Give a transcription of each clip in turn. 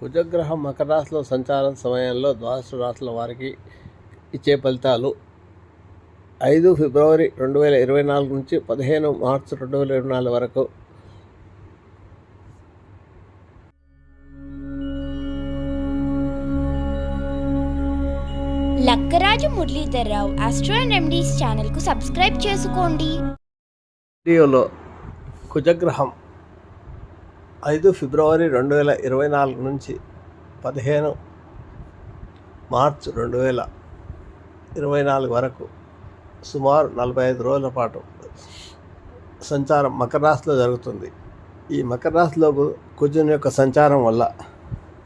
కుజగ్రహం మకర రాశిలో సంచారం సమయంలో ద్వాదశ రాశుల వారికి ఇచ్చే ఫలితాలు ఐదు ఫిబ్రవరి రెండు వేల ఇరవై నాలుగు నుంచి పదిహేను మార్చి రెండు వేల ఇరవై నాలుగు వరకు. లక్కరాజు మురళీధర్రావు ఆస్ట్రో రెమెడీస్ ఛానల్కు సబ్స్క్రైబ్ చేసుకోండి. వీడియోలో కుజగ్రహం ఐదు ఫిబ్రవరి రెండు వేల ఇరవై నాలుగు నుంచి పదిహేను మార్చ్ రెండు వేల ఇరవై నాలుగు వరకు సుమారు నలభై ఐదు రోజుల పాటు సంచారం మకర రాశిలో జరుగుతుంది. ఈ మకర రాశిలో కుజుని యొక్క సంచారం వల్ల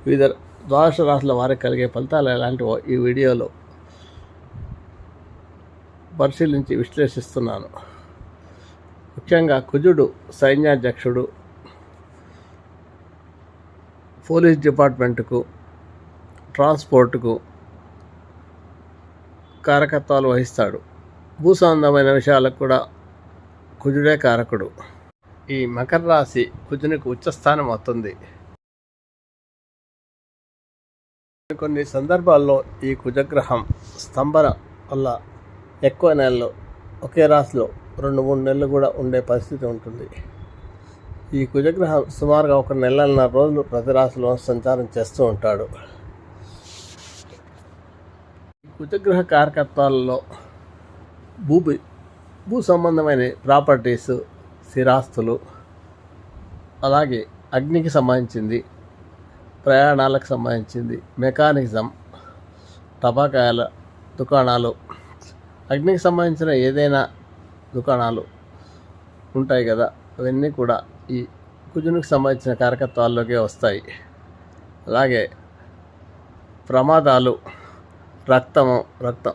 వివిధ ద్వాదశ రాశుల వారికి కలిగే ఫలితాలు ఎలాంటివో ఈ వీడియోలో పరిశీలించి విశ్లేషిస్తున్నాను. ముఖ్యంగా కుజుడు సైన్యాధ్యక్షుడు పోలీస్ డిపార్ట్మెంట్కు ట్రాన్స్పోర్ట్కు కారకత్వాలు వహిస్తాడు. భూసంబంధమైన విషయాలకు కూడా కుజుడే కారకుడు. ఈ మకర రాశి కుజునికి ఉచ్చస్థానం అవుతుంది. కొన్ని సందర్భాల్లో ఈ కుజగ్రహం స్తంభన వల్ల ఎక్కువ నెలలు ఒకే రాశిలో రెండు మూడు నెలలు కూడా ఉండే పరిస్థితి ఉంటుంది. ఈ కుజగ్రహం సుమారుగా ఒక నెలన్నర రోజులు ప్రతి రాశిలో సంచారం చేస్తూ ఉంటాడు. ఈ కుజగ్రహ కారకత్వాలలో భూమి భూ సంబంధమైన ప్రాపర్టీస్ స్థిరాస్తులు అలాగే అగ్నికి సంబంధించింది ప్రయాణాలకు సంబంధించింది మెకానిజం టపాకాయల దుకాణాలు అగ్నికి సంబంధించిన ఏదైనా దుకాణాలు ఉంటాయి కదా అవన్నీ కూడా ఈ కుజునికి సంబంధించిన కారకత్వాల్లోకే వస్తాయి. అలాగే ప్రమాదాలు రక్తము రక్తం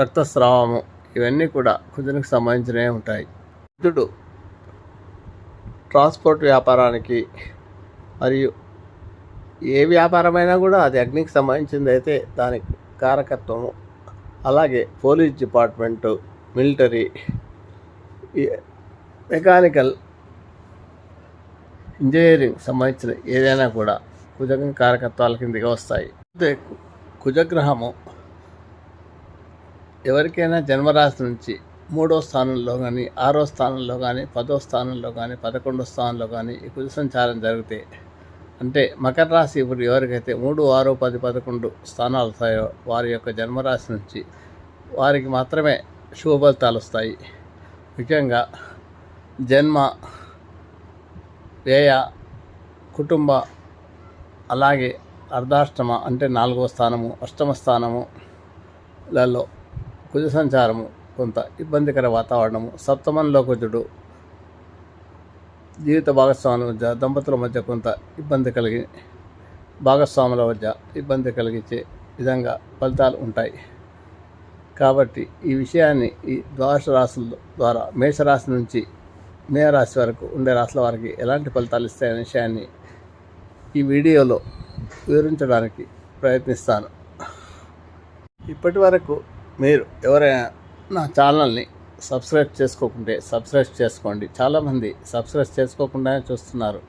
రక్తస్రావము ఇవన్నీ కూడా కుజునికి సంబంధించినవే ఉంటాయి. కుజుడు ట్రాన్స్పోర్ట్ వ్యాపారానికి మరియు ఏ వ్యాపారమైనా కూడా అది అగ్నికి సంబంధించింది అయితే దానికి కారకత్వము. అలాగే పోలీస్ డిపార్ట్మెంటు మిలిటరీ ఈ మెకానికల్ ఇంజనీరింగ్ సంబంధించిన ఏదైనా కూడా కుజగ్రహ కారకత్వాల కిందకి వస్తాయి. అయితే కుజగ్రహము ఎవరికైనా జన్మరాశి నుంచి మూడో స్థానంలో కానీ ఆరో స్థానంలో కానీ పదో స్థానంలో కానీ పదకొండో స్థానంలో కానీ ఈ కుజ సంచారం జరిగితే అంటే మకర రాశి ఇప్పుడు ఎవరికైతే మూడు ఆరు పది పదకొండు స్థానాలు వస్తాయో వారి యొక్క జన్మరాశి నుంచి వారికి మాత్రమే శుభ ఫలితాలు వస్తాయి. ముఖ్యంగా జన్మ వ్యయ కుటుంబ అలాగే అర్ధాష్టమ అంటే నాలుగవ స్థానము అష్టమ స్థానములలో కుజ సంచారము కొంత ఇబ్బందికర వాతావరణము సప్తమంలో కుజుడు జీవిత భాగస్వాముల మధ్య దంపతుల మధ్య కొంత ఇబ్బంది కలిగి భాగస్వాముల మధ్య ఇబ్బంది కలిగించే విధంగా ఫలితాలు ఉంటాయి. కాబట్టి ఈ విషయాన్ని ఈ ద్వాదశ రాశుల ద్వారా మేషరాశి నుంచి మేరాశి వరకు ఉండే రాశుల వారికి ఎలాంటి ఫలితాలు ఇస్తాయనే విషయాన్ని ఈ వీడియోలో వివరించడానికి ప్రయత్నిస్తాను. ఇప్పటి వరకు మీరు ఎవరైనా నా ఛానల్ని సబ్స్క్రైబ్ చేసుకోకుంటే సబ్స్క్రైబ్ చేసుకోండి. చాలామంది సబ్స్క్రైబ్ చేసుకోకుండానే చూస్తున్నారు.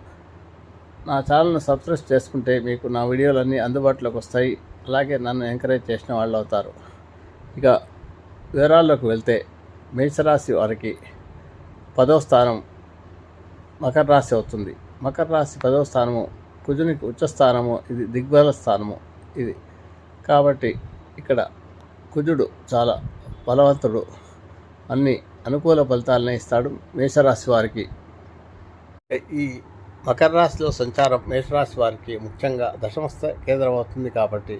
నా ఛానల్ని సబ్స్క్రైబ్ చేసుకుంటే మీకు నా వీడియోలన్నీ అందుబాటులోకి వస్తాయి. అలాగే నన్ను ఎంకరేజ్ చేసిన వాళ్ళు అవుతారు. ఇక వివరాల్లోకి వెళ్తే మేషరాశి వారికి పదవ స్థానం మకర రాశి అవుతుంది. మకర రాశి పదవ స్థానము కుజునికి ఉచ్చ స్థానము ఇది దిగ్బల స్థానము ఇది. కాబట్టి ఇక్కడ కుజుడు చాలా బలవంతుడు అన్ని అనుకూల ఫలితాలనే ఇస్తాడు మేషరాశి వారికి. ఈ మకర రాశిలో సంచారం మేషరాశి వారికి ముఖ్యంగా దశమస్థ కేంద్రం అవుతుంది కాబట్టి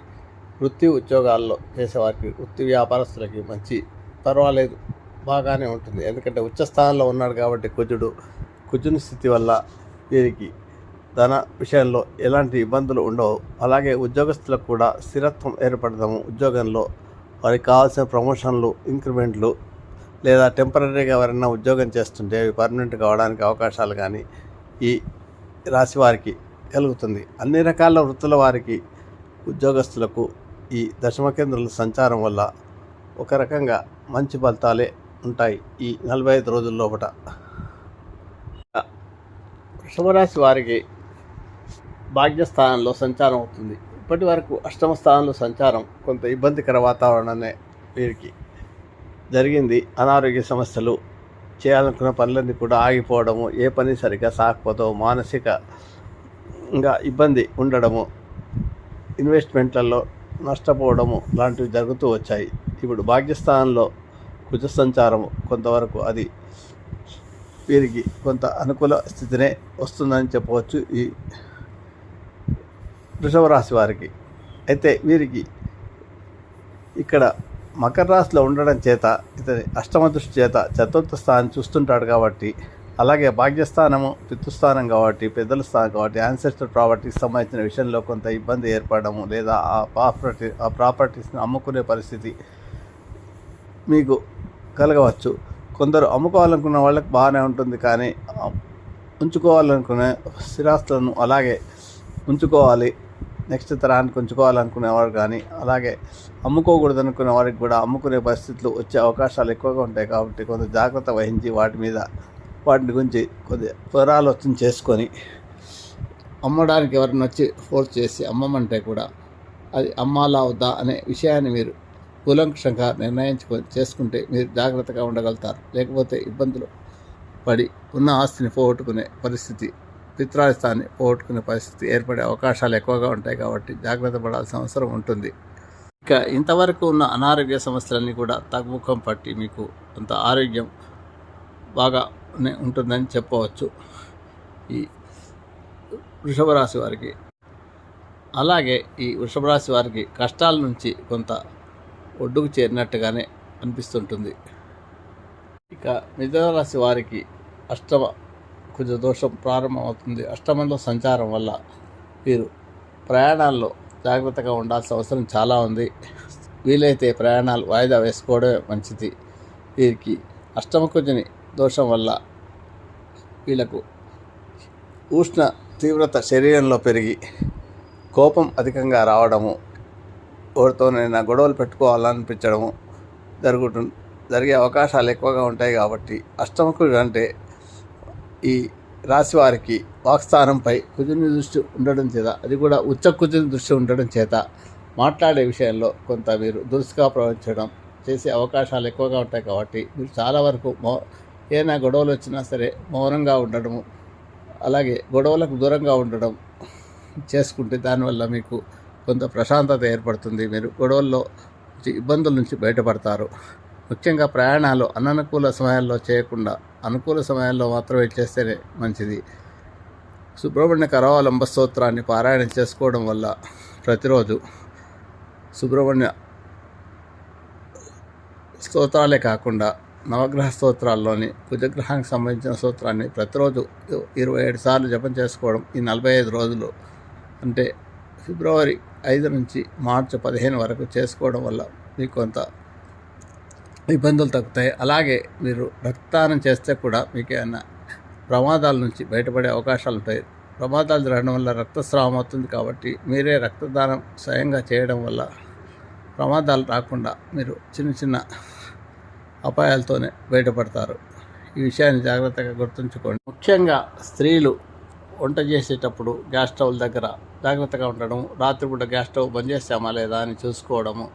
వృత్తి ఉద్యోగాల్లో చేసేవారికి వృత్తి వ్యాపారస్తులకి మంచి పర్వాలేదు. బాగానే ఉంటుంది. ఎందుకంటే ఉచ్చ స్థానంలో ఉన్నాడు కాబట్టి కుజుడు కుజుని స్థితి వల్ల వీరికి ధన విషయంలో ఎలాంటి ఇబ్బందులు ఉండవు. అలాగే ఉద్యోగస్తులకు కూడా స్థిరత్వం ఏర్పడదాము. ఉద్యోగంలో వారికి కావాల్సిన ప్రమోషన్లు ఇంక్రిమెంట్లు లేదా టెంపరీగా ఎవరైనా ఉద్యోగం చేస్తుంటే అవి పర్మనెంట్ కావడానికి అవకాశాలు కానీ ఈ రాశి వారికి కలుగుతుంది. అన్ని రకాల వృత్తుల వారికి ఉద్యోగస్తులకు ఈ దశమ కేంద్రాల సంచారం వల్ల ఒక రకంగా మంచి ఫలితాలే ఉంటాయి ఈ నలభై ఐదు రోజుల లోపల వృషభరాశి వారికి భాగ్యస్థానంలో సంచారం అవుతుంది. ఇప్పటి వరకు అష్టమ స్థానంలో సంచారం కొంత ఇబ్బందికర వాతావరణమే వీరికి. జరిగింది అనారోగ్య సమస్యలు. చేయాలనుకున్న పనులన్నీ కూడా ఆగిపోవడము ఏ పని సరిగ్గా సాగకపోవడం మానసికంగా ఇబ్బంది ఉండడము ఇన్వెస్ట్మెంట్లలో నష్టపోవడము లాంటివి జరుగుతూ వచ్చాయి. ఇప్పుడు భాగ్యస్థానంలో కుజ సంచారము కొంతవరకు అది వీరికి కొంత అనుకూల స్థితినే వస్తుందని చెప్పవచ్చు ఈ వృషభ రాశి వారికి. అయితే వీరికి ఇక్కడ మకర రాశిలో ఉండడం చేత ఇతని అష్టమ దృష్టి చేత చతుర్థ స్థానం చూస్తుంటాడు కాబట్టి అలాగే భాగ్యస్థానము పితృస్థానం కాబట్టి పెద్దల స్థానం కాబట్టి యాన్సెస్టర్ ప్రాపర్టీకి సంబంధించిన విషయంలో కొంత ఇబ్బంది ఏర్పడము లేదా ఆ ప్రాపర్టీ ఆ ప్రాపర్టీస్ని అమ్ముకునే పరిస్థితి మీకు కలగవచ్చు కొందరు అమ్ముకోవాలనుకున్న వాళ్ళకి బాగానే ఉంటుంది కానీ ఉంచుకోవాలనుకునే స్థిరాస్తులను అలాగే ఉంచుకోవాలి. నెక్స్ట్ తరానికి ఉంచుకోవాలనుకునేవారు కానీ అలాగే అమ్ముకోకూడదు అనుకునే వారికి కూడా అమ్ముకునే పరిస్థితులు వచ్చే అవకాశాలు ఎక్కువగా ఉంటాయి కాబట్టి కొంత జాగ్రత్త వహించి వాటి మీద వాటి గురించి కొద్దిగా పునరాలోచన చేసుకొని అమ్మడానికి ఎవరిని వచ్చి ఫోర్స్ చేసి అమ్మమంటే కూడా అది అమ్మాలా వద్దా అనే విషయాన్ని మీరు కూలంక్షంగా నిర్ణయించుకొని చేసుకుంటే మీరు జాగ్రత్తగా ఉండగలుగుతారు. లేకపోతే ఇబ్బందులు పడి ఉన్న ఆస్తిని పోగొట్టుకునే పరిస్థితి పిత్రాస్థాన్ని పోగొట్టుకునే పరిస్థితి ఏర్పడే అవకాశాలు ఎక్కువగా ఉంటాయి కాబట్టి జాగ్రత్త పడాల్సిన అవసరం ఉంటుంది. ఇక ఇంతవరకు ఉన్న అనారోగ్య సమస్యలన్నీ కూడా తగ్గుముఖం పట్టి మీకు కొంత ఆరోగ్యం బాగా ఉంటుందని చెప్పవచ్చు. ఈ వృషభ రాశి వారికి. అలాగే ఈ వృషభ రాశి వారికి కష్టాల నుంచి కొంత ఒడ్డుకు చేరినట్టుగానే అనిపిస్తుంటుంది. ఇక మిథునరాశి వారికి అష్టమ కుజ దోషం ప్రారంభమవుతుంది. అష్టమంలో సంచారం వల్ల వీరు ప్రయాణాల్లో జాగ్రత్తగా ఉండాల్సిన అవసరం చాలా ఉంది. వీలైతే ప్రయాణాలు వాయిదా వేసుకోవడమే మంచిది. వీరికి అష్టమ కుజని దోషం వల్ల వీళ్ళకు ఉష్ణ తీవ్రత శరీరంలో పెరిగి కోపం అధికంగా రావడము ఎవరితోనైనా గొడవలు పెట్టుకోవాలనిపించడము జరుగుతుంది జరిగే అవకాశాలు ఎక్కువగా ఉంటాయి కాబట్టి అష్టమకుడు అంటే ఈ రాశివారికి వాక్స్థానంపై కుజుని దృష్టి ఉండడం చేత అది కూడా ఉచ్చ కుజుని దృష్టి ఉండడం చేత మాట్లాడే విషయంలో కొంత మీరు దురుసుగా ప్రవర్తించడం చేసే అవకాశాలు ఎక్కువగా ఉంటాయి కాబట్టి మీరు చాలా వరకు మౌ ఏదైనా గొడవలు వచ్చినా సరే మౌనంగా ఉండడము అలాగే గొడవలకు దూరంగా ఉండడం చేసుకుంటే దానివల్ల మీకు కొంత ప్రశాంతత ఏర్పడుతుంది. మీరు గొడవల్లో ఇబ్బందుల నుంచి బయటపడతారు. ముఖ్యంగా ప్రయాణాలు అననుకూల సమయాల్లో చేయకుండా అనుకూల సమయాల్లో మాత్రమే చేస్తేనే మంచిది. సుబ్రహ్మణ్య కరావలంబ స్తోత్రాన్ని పారాయణం చేసుకోవడం వల్ల ప్రతిరోజు సుబ్రహ్మణ్య స్తోత్రాలే కాకుండా నవగ్రహ స్తోత్రాల్లోని కుజగ్రహానికి సంబంధించిన స్తోత్రాన్ని ప్రతిరోజు ఇరవై ఏడు సార్లు జపం చేసుకోవడం ఈ నలభై ఐదు రోజులు. అంటే ఫిబ్రవరి ఐదు నుంచి మార్చి పదిహేను వరకు చేసుకోవడం వల్ల మీకు కొంత ఇబ్బందులు తగ్గుతాయి. అలాగే మీరు రక్తదానం చేస్తే కూడా మీకు ఏమైనా ప్రమాదాల నుంచి బయటపడే అవకాశాలు ఉంటాయి. ప్రమాదాలు జరగడం వల్ల రక్తస్రావం అవుతుంది కాబట్టి మీరే రక్తదానం స్వయంగా చేయడం వల్ల ప్రమాదాలు రాకుండా మీరు చిన్న చిన్న అపాయాలతోనే బయటపడతారు. ఈ విషయాన్ని జాగ్రత్తగా గుర్తుంచుకోండి. ముఖ్యంగా స్త్రీలు వంట చేసేటప్పుడు గ్యాస్ స్టవ్ దగ్గర జాగ్రత్తగా ఉండడం రాత్రిపూట గ్యాస్ స్టవ్ బంద్ చేస్తామా లేదా అని చూసుకోవడము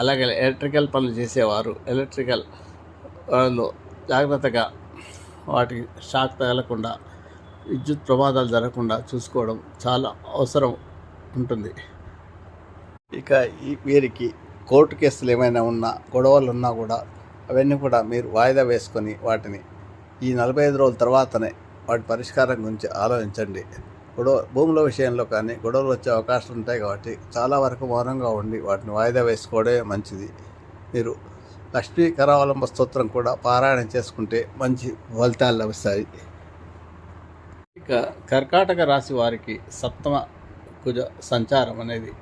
అలాగే ఎలక్ట్రికల్ పనులు చేసేవారు. ఎలక్ట్రికల్ వాళ్ళు జాగ్రత్తగా వాటికి షాక్ తగలకుండా విద్యుత్ ప్రమాదాలు జరగకుండా చూసుకోవడం చాలా అవసరం ఉంటుంది. ఇక ఈ వీరికి కోర్టు కేసులు ఏమైనా ఉన్నా గొడవలు ఉన్నా కూడా అవన్నీ కూడా మీరు వాయిదా వేసుకొని వాటిని ఈ నలభై ఐదు రోజుల తర్వాతనే వాటి పరిష్కారం గురించి ఆలోచించండి. గొడవ భూముల విషయంలో కానీ గొడవలు వచ్చే అవకాశాలు ఉంటాయి కాబట్టి చాలా వరకు మౌనంగా ఉండి వాటిని వాయిదా వేసుకోవడమే మంచిది. మీరు లక్ష్మీ కరావలంబ స్తోత్రం కూడా పారాయణం చేసుకుంటే మంచి ఫలితాలు లభిస్తాయి. ఇక కర్కాటక రాశి వారికి సప్తమ కుజ సంచారం అనేది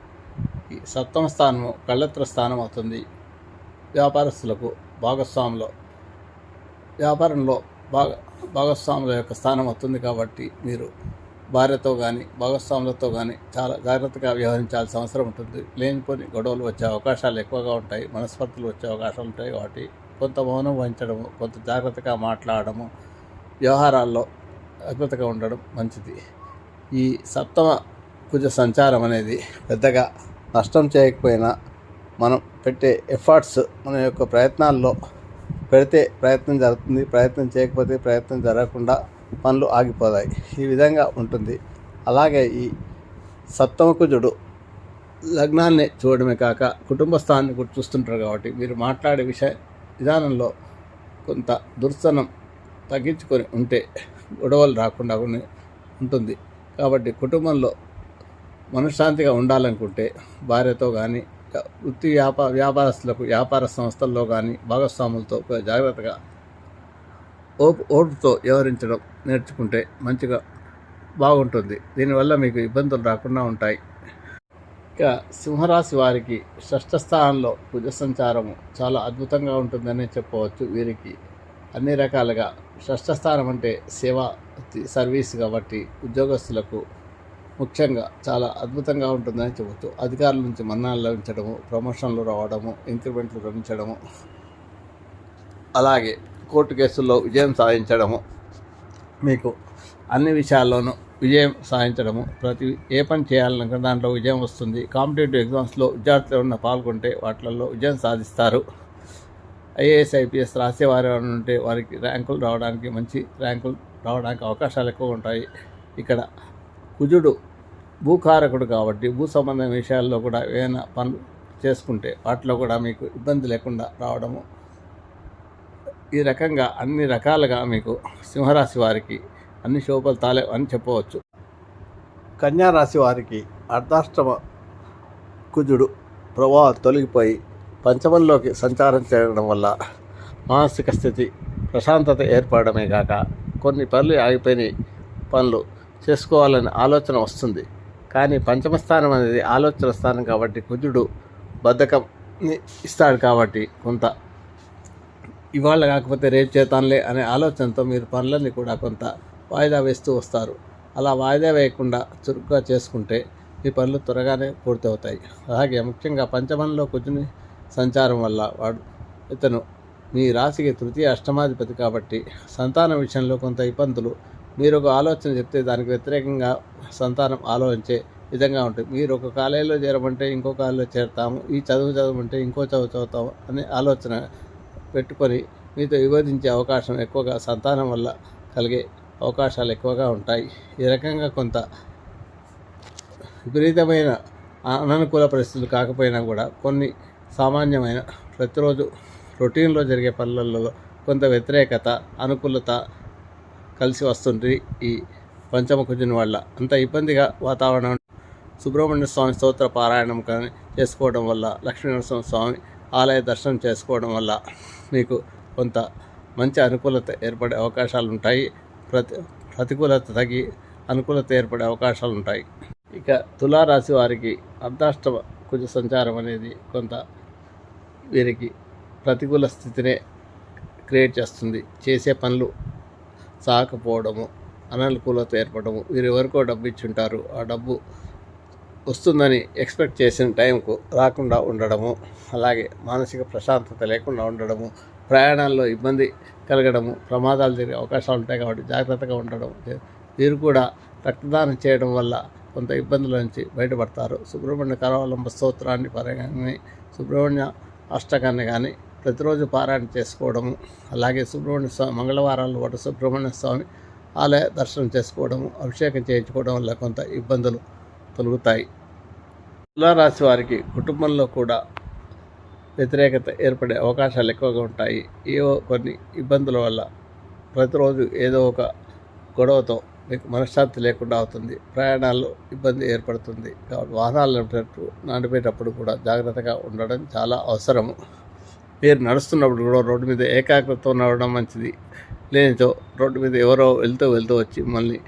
ఈ సప్తమ స్థానము కళ్ళత్ర స్థానం అవుతుంది. వ్యాపారస్తులకు భాగస్వాములో వ్యాపారంలో బాగా భాగస్వాముల యొక్క స్థానం వస్తుంది కాబట్టి మీరు భార్యతో కానీ భాగస్వాములతో కానీ చాలా జాగ్రత్తగా వ్యవహరించాల్సిన అవసరం ఉంటుంది. లేనిపోని గొడవలు వచ్చే అవకాశాలు ఎక్కువగా ఉంటాయి. మనస్పర్ధలు వచ్చే అవకాశాలు ఉంటాయి కాబట్టి కొంత మౌనం వహించడము కొంత జాగ్రత్తగా మాట్లాడడము వ్యవహారాల్లో జాగ్రత్తగా ఉండడం మంచిది. ఈ సప్తమ కుజ సంచారం అనేది పెద్దగా నష్టం చేయకపోయినా మనం పెట్టే ఎఫర్ట్స్ మన యొక్క ప్రయత్నాల్లో పెడితే ప్రయత్నం జరుగుతుంది ప్రయత్నం చేయకపోతే ప్రయత్నం జరగకుండా పనులు ఆగిపోతాయి. ఈ విధంగా ఉంటుంది. అలాగే ఈ సప్తమకుజుడు లగ్నాన్ని చూడడమే కాక కుటుంబ స్థానాన్ని కూడా చూస్తుంటారు కాబట్టి మీరు మాట్లాడే విషయ విధానంలో కొంత దుర్సనం తగ్గించుకొని ఉంటే గొడవలు రాకుండా ఉంటుంది. కాబట్టి కుటుంబంలో మనశ్శాంతిగా ఉండాలనుకుంటే భార్యతో కానీ వృత్తి వ్యాపార వ్యాపారస్తులకు వ్యాపార సంస్థల్లో కానీ భాగస్వాములతో జాగ్రత్తగా ఓపు ఓపుతో వ్యవహరించడం నేర్చుకుంటే మంచిగా బాగుంటుంది. దీనివల్ల మీకు ఇబ్బందులు రాకుండా ఉంటాయి. ఇక సింహరాశి వారికి షష్ఠ స్థానంలో కుజ సంచారము చాలా అద్భుతంగా ఉంటుందనే చెప్పవచ్చు. వీరికి అన్ని రకాలుగా షష్ఠ స్థానం అంటే సేవా సర్వీస్ కాబట్టి ఉద్యోగస్తులకు ముఖ్యంగా చాలా అద్భుతంగా ఉంటుందని చెప్పవచ్చు అధికారుల నుంచి మన్నాలు లభించడము ప్రమోషన్లు రావడము ఇంక్రిమెంట్లు లభించడము అలాగే కోర్టు కేసుల్లో విజయం సాధించడము మీకు అన్ని విషయాల్లోనూ విజయం సాధించడము ప్రతి ఏ పని చేయాలనుకున్న దాంట్లో విజయం వస్తుంది. కాంపిటేటివ్ ఎగ్జామ్స్లో విద్యార్థులు ఉన్న పాల్గొంటే వాటిల్లో విజయం సాధిస్తారు. ఐఏఎస్ ఐపీఎస్ రాసేవారు ఎవరైనా ఉంటే వారికి ర్యాంకులు రావడానికి మంచి ర్యాంకులు రావడానికి అవకాశాలు ఎక్కువ ఉంటాయి. ఇక్కడ కుజుడు భూకారకుడు కాబట్టి భూ సంబంధమైన విషయాల్లో కూడా ఏమైనా పనులు చేసుకుంటే వాటిలో కూడా మీకు ఇబ్బంది లేకుండా రావడము. ఈ రకంగా అన్ని రకాలుగా మీకు సింహరాశి వారికి అన్ని శోభలతాలే అని చెప్పవచ్చు. కన్యా రాశి వారికి అర్ధాష్టమ కుజుడు ప్రభావం తొలగిపోయి పంచమంలోకి సంచారం చేయడం వల్ల మానసిక స్థితి ప్రశాంతత ఏర్పడమే కాక కొన్ని పనులు ఆగిపోయిన పనులు చేసుకోవాలనే ఆలోచన వస్తుంది. కానీ పంచమ స్థానం అనేది ఆలోచన స్థానం కాబట్టి కుజుడు బద్ధకం ఇస్తాడు కాబట్టి కొంత. ఇవాళ కాకపోతే రేపు చేతానులే అనే ఆలోచనతో మీరు పనులన్నీ కూడా కొంత వాయిదా వేస్తూ వస్తారు. అలా వాయిదా వేయకుండా చురుగ్గా చేసుకుంటే మీ పనులు త్వరగానే పూర్తవుతాయి. అలాగే ముఖ్యంగా పంచమంలో కుజుని సంచారం వల్ల వాడు ఇతను మీ రాశికి తృతీయ అష్టమాధిపతి కాబట్టి సంతానం విషయంలో కొంత ఇబ్బందులు మీరు ఒక ఆలోచన చెప్తే దానికి వ్యతిరేకంగా సంతానం ఆలోచించే విధంగా ఉంటుంది. మీరు ఒక కాలేజీలో చేరమంటే ఇంకో కాలేజీలో చేరతాము ఈ చదువు చదవమంటే ఇంకో చదువు చదువుతాము అనే ఆలోచన పెట్టుకొని మీతో విభజించే అవకాశం ఎక్కువగా సంతానం వల్ల కలిగే అవకాశాలు ఎక్కువగా ఉంటాయి. ఈ రకంగా కొంత విపరీతమైన అననుకూల పరిస్థితులు కాకపోయినా కూడా కొన్ని సామాన్యమైన ప్రతిరోజు రొటీన్లో జరిగే పనులలో కొంత వ్యతిరేకత అనుకూలత కలిసి వస్తుంది ఈ పంచమ కుజుని వల్ల. అంత ఇబ్బందిగా వాతావరణం సుబ్రహ్మణ్య స్వామి స్తోత్ర పారాయణం కానీ చేసుకోవడం వల్ల లక్ష్మీనరసింహ స్వామి ఆలయ దర్శనం చేసుకోవడం వల్ల మీకు కొంత మంచి అనుకూలత ఏర్పడే అవకాశాలు ఉంటాయి. ప్రతి ప్రతికూలత తగ్గి అనుకూలత ఏర్పడే అవకాశాలు ఉంటాయి. ఇక తులారాశి వారికి అర్ధాష్టమ కుజ సంచారం అనేది కొంత వీరికి ప్రతికూల స్థితినే క్రియేట్ చేస్తుంది. చేసే పనులు సాకపోవడము అననుకూలత ఏర్పడము వీరు ఎవరికో డబ్బు ఇచ్చుంటారు. ఆ డబ్బు వస్తుందని ఎక్స్పెక్ట్ చేసిన టైంకు రాకుండా ఉండడము అలాగే మానసిక ప్రశాంతత లేకుండా ఉండడము ప్రయాణాల్లో ఇబ్బంది కలగడము ప్రమాదాలు జరిగే అవకాశాలు ఉంటాయి కాబట్టి జాగ్రత్తగా ఉండడం వీరు కూడా రక్తదానం చేయడం వల్ల కొంత ఇబ్బందుల నుంచి బయటపడతారు. సుబ్రహ్మణ్య కరావలంబ స్తోత్రాన్ని పరంగానే సుబ్రహ్మణ్య అష్టకాన్ని కానీ ప్రతిరోజు పారాయణ చేసుకోవడము అలాగే సుబ్రహ్మణ్య స్వామి మంగళవారాల పాటు సుబ్రహ్మణ్య స్వామి ఆలయ దర్శనం చేసుకోవడము అభిషేకం చేయించుకోవడం వల్ల కొంత ఇబ్బందులు తొలుగుతాయి. తులారాశి వారికి కుటుంబంలో కూడా వ్యతిరేకత ఏర్పడే అవకాశాలు ఎక్కువగా ఉంటాయి. ఏవో కొన్ని ఇబ్బందుల వల్ల ప్రతిరోజు ఏదో ఒక గొడవతో మీకు మనశ్శాంతి లేకుండా అవుతుంది. ప్రయాణాల్లో ఇబ్బంది ఏర్పడుతుంది. కాబట్టి వాహనాలు నడిపేటప్పుడు కూడా జాగ్రత్తగా ఉండడం చాలా అవసరము. మీరు నడుస్తున్నప్పుడు కూడా రోడ్డు మీద ఏకాగ్రత నడవడం మంచిది. లేనిచో రోడ్డు మీద ఎవరో వెళ్తూ వెళ్తూ వచ్చి మళ్ళీ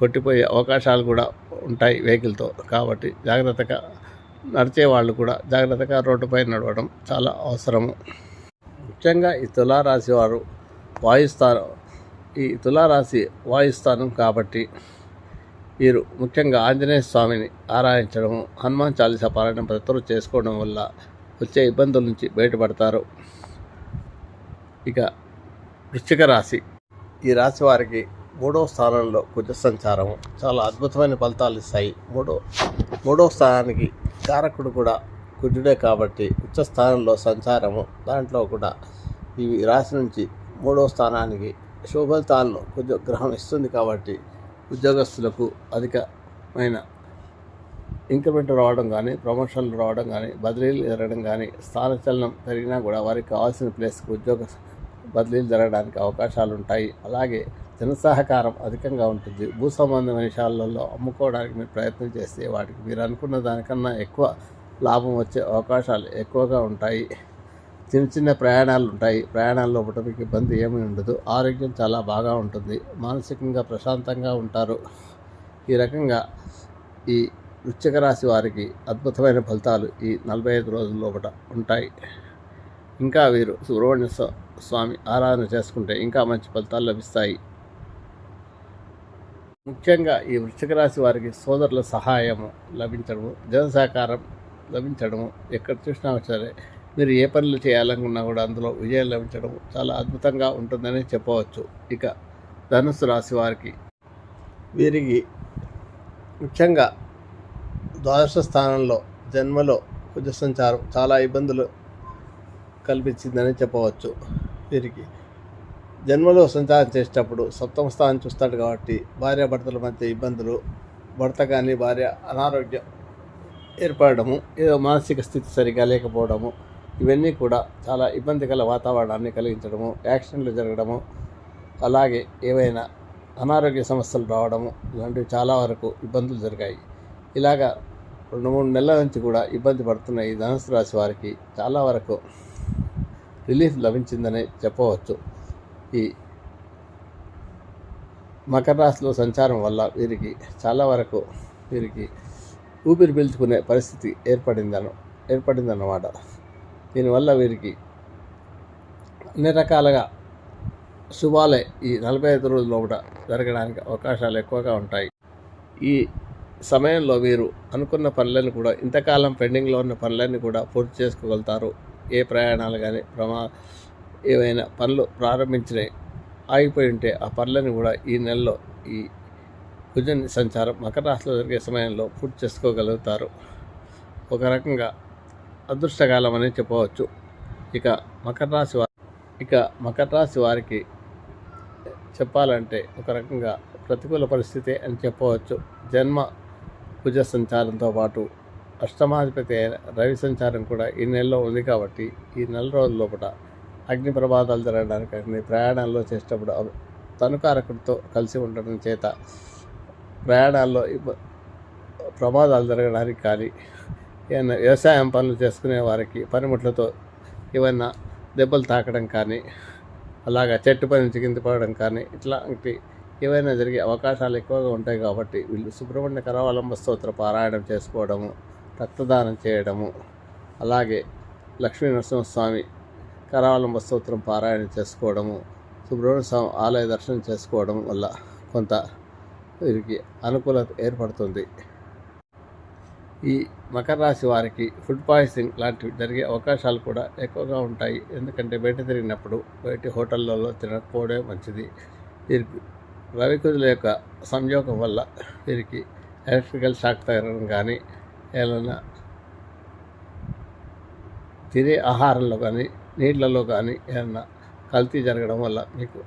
కొట్టిపోయే అవకాశాలు కూడా ఉంటాయి వెహికల్తో. కాబట్టి జాగ్రత్తగా నడిచే వాళ్ళు కూడా జాగ్రత్తగా రోడ్డుపై నడవడం చాలా అవసరము. ముఖ్యంగా ఈ తులారాశి వారు వాయుస్థానం ఈ తులారాశి వాయుస్థానం కాబట్టి వీరు ముఖ్యంగా ఆంజనేయ స్వామిని ఆరాధించడము హనుమాన్ చాలీసా పారాయణం ప్రతిరోజు చేసుకోవడం వల్ల వచ్చే ఇబ్బందుల నుంచి బయటపడతారు. ఇక వృశ్చిక రాశి. ఈ రాశి వారికి మూడవ స్థానంలో కుజ సంచారం చాలా అద్భుతమైన ఫలితాలు ఇస్తాయి. మూడో మూడవ స్థానానికి కారకుడు కూడా కుజుడే కాబట్టి ఉచ్చ స్థానంలో సంచారము దాంట్లో కూడా ఈ రాశి నుంచి మూడవ స్థానానికి శుభ కొంచెం కుజ గ్రహం ఇస్తుంది కాబట్టి ఉద్యోగస్తులకు అధికమైన ఇంక్రిమెంట్ రావడం కానీ ప్రమోషన్లు రావడం కానీ బదిలీలు జరగడం కానీ స్థానచలనం పెరిగినా కూడా వారికి కావాల్సిన ప్లేస్కి ఉద్యోగ బదిలీలు జరగడానికి అవకాశాలు ఉంటాయి. అలాగే జనసహకారం అధికంగా ఉంటుంది. భూ సంబంధమైన విషయాలలో అమ్ముకోవడానికి మీరు ప్రయత్నం చేస్తే వాటికి మీరు అనుకున్న దానికన్నా ఎక్కువ లాభం వచ్చే అవకాశాలు ఎక్కువగా ఉంటాయి. చిన్న చిన్న ప్రయాణాలు ఉంటాయి. ప్రయాణాల్లో పూట మీకు ఇబ్బంది ఏమీ ఉండదు. ఆరోగ్యం చాలా బాగా ఉంటుంది. మానసికంగా ప్రశాంతంగా ఉంటారు. ఈ రకంగా ఈ వృశ్చిక రాశి వారికి అద్భుతమైన ఫలితాలు ఈ నలభై ఐదు రోజుల లోపల ఉంటాయి. ఇంకా వీరు సుబ్రహ్మణ్య స్వామి ఆరాధన చేసుకుంటే ఇంకా మంచి ఫలితాలు లభిస్తాయి. ముఖ్యంగా ఈ వృశ్చిక రాశి వారికి సోదరుల సహాయము లభించడము జనసహకారం లభించడము ఎక్కడ చూసినా సరే మీరు ఏ పనులు చేయాలనుకున్నా కూడా అందులో విజయం లభించడం చాలా అద్భుతంగా ఉంటుందని చెప్పవచ్చు. ఇక ధనుసు రాశి వారికి వీరికి ముఖ్యంగా ద్వాదశ స్థానంలో జన్మలో కుజ సంచారం చాలా ఇబ్బందులు కల్పించిందని చెప్పవచ్చు. వీరికి జన్మలో సంచారం చేసేటప్పుడు సప్తమ స్థానం చూస్తాడు కాబట్టి భార్యాభర్తల మధ్య ఇబ్బందులు భర్త కానీ భార్య అనారోగ్యం ఏర్పడము ఏదో మానసిక స్థితి సరిగా లేకపోవడము ఇవన్నీ కూడా చాలా ఇబ్బందికర వాతావరణాన్ని కలిగించడము యాక్సిడెంట్లు జరగడము అలాగే ఏవైనా అనారోగ్య సమస్యలు రావడము ఇలాంటివి చాలా వరకు ఇబ్బందులు జరిగాయి. ఇలాగా రెండు మూడు నెలల నుంచి కూడా ఇబ్బంది పడుతున్న ఈ ధనుసు రాశి వారికి చాలా వరకు రిలీఫ్ లభించిందని చెప్పవచ్చు. ఈ మకర రాశిలో సంచారం వల్ల వీరికి చాలా వరకు వీరికి ఊపిరి పీల్చుకునే పరిస్థితి ఏర్పడిందను ఏర్పడిందన్నమాట. దీనివల్ల వీరికి అన్ని రకాలుగా శుభాలే ఈ నలభై ఐదు రోజుల లోపల జరగడానికి అవకాశాలు ఎక్కువగా ఉంటాయి. ఈ సమయంలో మీరు అనుకున్న పనులను కూడా ఇంతకాలం పెండింగ్లో ఉన్న పనులన్నీ కూడా పూర్తి చేసుకోగలుగుతారు. ఏ ప్రయాణాలు కానీ ప్రమా ఏవైనా పనులు ప్రారంభించినాయి ఆగిపోయి ఉంటే ఆ పనులను కూడా ఈ నెలలో ఈ కుజన్ సంచారం మకర రాశిలో జరిగే సమయంలో పూర్తి చేసుకోగలుగుతారు. ఒక రకంగా అదృష్టకాలం అని చెప్పవచ్చు. ఇక మకర రాశి వారి ఇక మకర రాశి వారికి చెప్పాలంటే ఒక రకంగా ప్రతికూల పరిస్థితి అని చెప్పవచ్చు. జన్మ కుజ సంచారంతో పాటు అష్టమాధిపతి అయిన రవి సంచారం కూడా ఈ నెలలో ఉంది కాబట్టి ఈ నెల రోజుల లోపల అగ్ని ప్రమాదాలు జరగడానికి కానీ ప్రయాణాల్లో చేసేటప్పుడు అవి తనుకారకుడితో కలిసి ఉండడం చేత ప్రయాణాల్లో ఇబ్బ- ప్రమాదాలు జరగడానికి కానీ ఏమైనా వ్యవసాయం పనులు చేసుకునే వారికి పనిముట్లతో ఏమైనా దెబ్బలు తాకడం కానీ అలాగా చెట్టు పై నుంచి కింద పడడం కానీ ఇట్లాంటి ఏవైనా జరిగే అవకాశాలు ఎక్కువగా ఉంటాయి కాబట్టి వీళ్ళు సుబ్రహ్మణ్య కరావలంబ స్తోత్ర పారాయణం చేసుకోవడము రక్తదానం చేయడము అలాగే లక్ష్మీ నరసింహస్వామి కరావలంబ స్తోత్రం పారాయణం చేసుకోవడము సుబ్రహ్మణ్య స్వామి ఆలయ దర్శనం చేసుకోవడం వల్ల కొంత వీరికి అనుకూలత ఏర్పడుతుంది. ఈ మకర రాశి వారికి ఫుడ్ పాయిజనింగ్ లాంటివి జరిగే అవకాశాలు కూడా ఎక్కువగా ఉంటాయి. ఎందుకంటే బయట తిరిగినప్పుడు బయట హోటళ్ళలో తినకపోవడమే మంచిది. వీరికి రవికుజుల యొక్క సంయోగం వల్ల వీరికి ఎలక్ట్రికల్ షాక్ తగలడం కానీ ఏదైనా తినే ఆహారంలో కానీ నీళ్ళలో కానీ ఏదైనా కల్తీ జరగడం వల్ల మీకు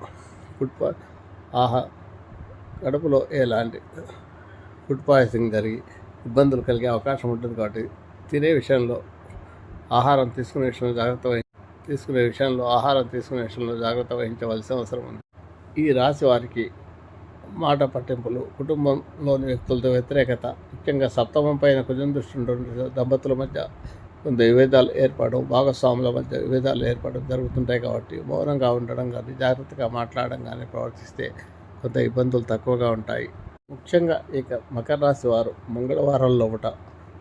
ఫుడ్ పా ఆహా కడుపులో ఎలాంటి ఫుడ్ పాయిజనింగ్ జరిగి ఇబ్బందులు కలిగే అవకాశం ఉంటుంది కాబట్టి తినే విషయంలో ఆహారం తీసుకునే విషయంలో జాగ్రత్త వహి తీసుకునే విషయంలో ఆహారం తీసుకునే విషయంలో జాగ్రత్త వహించవలసిన అవసరం ఉంది. ఈ రాశి వారికి మాట పట్టింపులు కుటుంబంలోని వ్యక్తులతో వ్యతిరేకత ముఖ్యంగా సప్తమం పైన కుజం దృష్టి దంపతుల మధ్య కొంత విభేదాలు ఏర్పడడం భాగస్వాముల మధ్య విభేదాలు ఏర్పడడం జరుగుతుంటాయి కాబట్టి మౌనంగా ఉండడం కానీ జాగ్రత్తగా మాట్లాడడం కానీ ప్రవర్తిస్తే కొంత ఇబ్బందులు తక్కువగా ఉంటాయి. ముఖ్యంగా ఇక మకర రాశి వారు మంగళవారం లోపల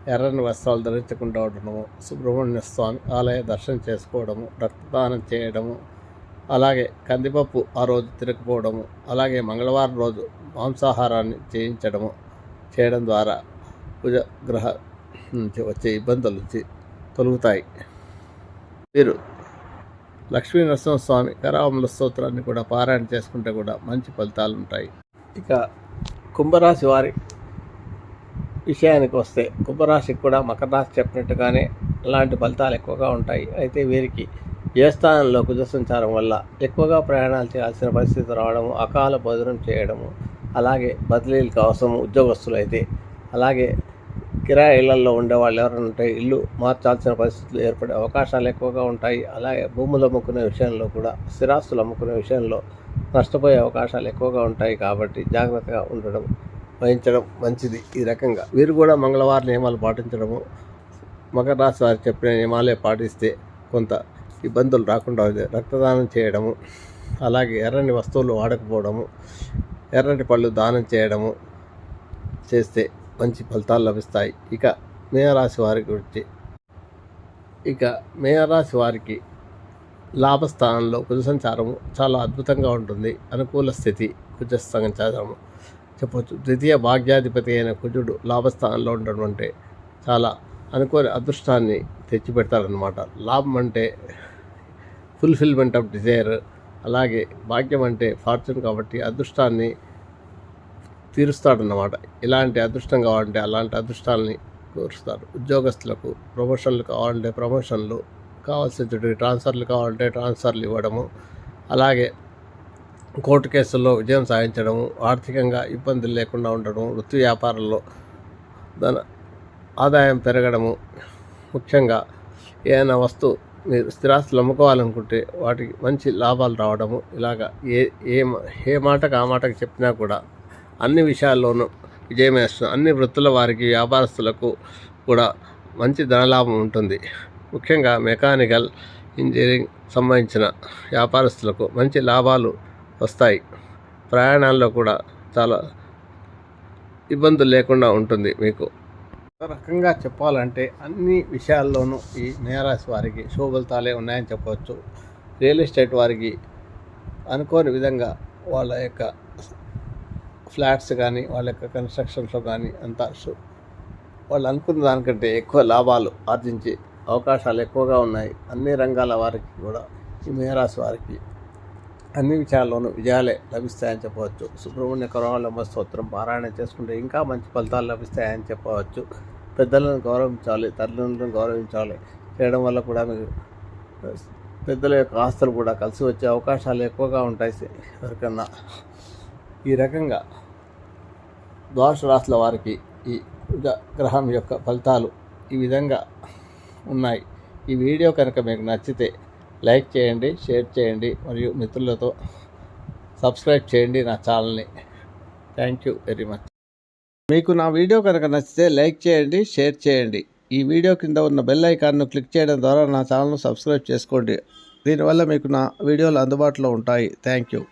ఎర్రని వస్త్రాలు ధరించకుండా ఉండడము సుబ్రహ్మణ్య స్వామి ఆలయ దర్శనం చేసుకోవడము రక్తదానం చేయడము అలాగే కందిపప్పు ఆ రోజు తిరగకపోవడము అలాగే మంగళవారం రోజు మాంసాహారాన్ని చేయించడము చేయడం ద్వారా కుజ గ్రహ నుంచి వచ్చే ఇబ్బందుల నుంచి తొలుగుతాయి. మీరు లక్ష్మీ నరసింహస్వామి కరావముల స్తోత్రాన్ని కూడా పారాయణ చేసుకుంటే కూడా మంచి ఫలితాలు ఉంటాయి. ఇక కుంభరాశి వారి విషయానికి వస్తే కుంభరాశికి కూడా మకర రాశి చెప్పినట్టుగానే అలాంటి ఫలితాలు ఎక్కువగా ఉంటాయి. అయితే వీరికి ఏ స్థానంలో కుజసంచారం వల్ల ఎక్కువగా ప్రయాణాలు చేయాల్సిన పరిస్థితి రావడము అకాల భోజనం చేయడము అలాగే బదిలీలకు అవసరం ఉద్యోగస్తులు అయితే అలాగే కిరాయి ఇళ్ళలో ఉండే వాళ్ళు ఎవరైనా ఉంటే ఇల్లు మార్చాల్సిన పరిస్థితులు ఏర్పడే అవకాశాలు ఎక్కువగా ఉంటాయి. అలాగే భూములు అమ్ముకునే విషయంలో కూడా స్థిరాస్తులు అమ్ముకునే విషయంలో నష్టపోయే అవకాశాలు ఎక్కువగా ఉంటాయి కాబట్టి జాగ్రత్తగా ఉండడం వహించడం మంచిది ఈ రకంగా. వీరు కూడా మంగళవారం నియమాలు పాటించడము మకర రాశి వారు చెప్పిన నియమాలే పాటిస్తే కొంత ఇబ్బందులు రాకుండా రక్తదానం చేయడము అలాగే ఎర్రని వస్తువులు వాడకపోవడము ఎర్రటి పళ్ళు దానం చేయడము చేస్తే మంచి ఫలితాలు లభిస్తాయి. ఇక మేయరాశి వారి గురించి. ఇక మేయరాశి వారికి లాభస్థానంలో కుజ సంచారము చాలా అద్భుతంగా ఉంటుంది. అనుకూల స్థితి కుజ సంచారము చెప్పవచ్చు ద్వితీయ భాగ్యాధిపతి అయిన కుజుడు లాభస్థానంలో ఉండడం అంటే చాలా అనుకోని అదృష్టాన్ని తెచ్చిపెడతాడనమాట లాభం అంటే ఫుల్ఫిల్మెంట్ ఆఫ్ డిజైర్ అలాగే భాగ్యం అంటే ఫార్చ్యూన్ కాబట్టి అదృష్టాన్ని తీరుస్తాడన్నమాట. ఇలాంటి అదృష్టం కావాలంటే అలాంటి అదృష్టాలని కోరుస్తారు. ఉద్యోగస్తులకు ప్రమోషన్లు కావాలంటే ప్రమోషన్లు కావాల్సినటువంటి ట్రాన్స్ఫర్లు కావాలంటే ట్రాన్స్ఫర్లు ఇవ్వడము అలాగే కోర్టు కేసుల్లో విజయం సాధించడము ఆర్థికంగా ఇబ్బందులు లేకుండా ఉండడం వృత్తి వ్యాపారంలో ధన ఆదాయం పెరగడము ముఖ్యంగా ఏదైనా వస్తువు స్థిరాస్తులు అమ్ముకోవాలనుకుంటే వాటికి మంచి లాభాలు రావడము ఇలాగా ఏ ఏ మా- ఏ మాటకు ఆ మాటకు చెప్పినా కూడా అన్ని విషయాల్లోనూ విజయమేస్తుంది అన్ని వృత్తుల వారికి వ్యాపారస్తులకు కూడా మంచి ధనలాభం ఉంటుంది. ముఖ్యంగా మెకానికల్ ఇంజనీరింగ్ సంబంధించిన వ్యాపారస్తులకు మంచి లాభాలు వస్తాయి. ప్రయాణాల్లో కూడా చాలా ఇబ్బందులు లేకుండా ఉంటుంది మీకు. రకంగా చెప్పాలంటే అన్ని విషయాల్లోనూ ఈ మేరాశి వారికి శోభలతాలే ఉన్నాయని చెప్పవచ్చు. రియల్ ఎస్టేట్ వారికి అనుకోని విధంగా వాళ్ళ యొక్క ఫ్లాట్స్ కానీ వాళ్ళ యొక్క కన్స్ట్రక్షన్స్లో కానీ అంతా షో వాళ్ళు అనుకున్న దానికంటే ఎక్కువ లాభాలు ఆర్జించే అవకాశాలు ఎక్కువగా ఉన్నాయి. అన్ని రంగాల వారికి కూడా ఈ మేరాశి వారికి అన్ని విషయాల్లోనూ విజయాలే లభిస్తాయని చెప్పవచ్చు. సుబ్రహ్మణ్య కరోళమ్మ స్తోత్రం పారాయణ చేసుకుంటే ఇంకా మంచి ఫలితాలు లభిస్తాయని చెప్పవచ్చు. పెద్దలను గౌరవించాలి తల్లిదండ్రులను గౌరవించాలి. చేయడం వల్ల కూడా మీకు పెద్దల యొక్క ఆస్తులు కూడా కలిసి వచ్చే అవకాశాలు ఎక్కువగా ఉంటాయి ఎవరికన్నా. ఈ రకంగా ద్వాదశ రాశుల వారికి ఈ గ్రహం యొక్క ఫలితాలు ఈ విధంగా ఉన్నాయి. ఈ వీడియో కనుక మీకు నచ్చితే లైక్ చేయండి షేర్ చేయండి మరియు మిత్రులతో సబ్స్క్రైబ్ చేయండి నా ఛానల్ని. థ్యాంక్ యూ వెరీ మచ్ మీకు నా వీడియో కనుక నచ్చితే లైక్ చేయండి షేర్ చేయండి. ఈ వీడియో కింద ఉన్న బెల్ ఐకాన్ను క్లిక్ చేయడం ద్వారా నా ఛానల్ను సబ్స్క్రైబ్ చేసుకోండి. దీనివల్ల మీకు నా వీడియోలు అందుబాటులో ఉంటాయి. Thank you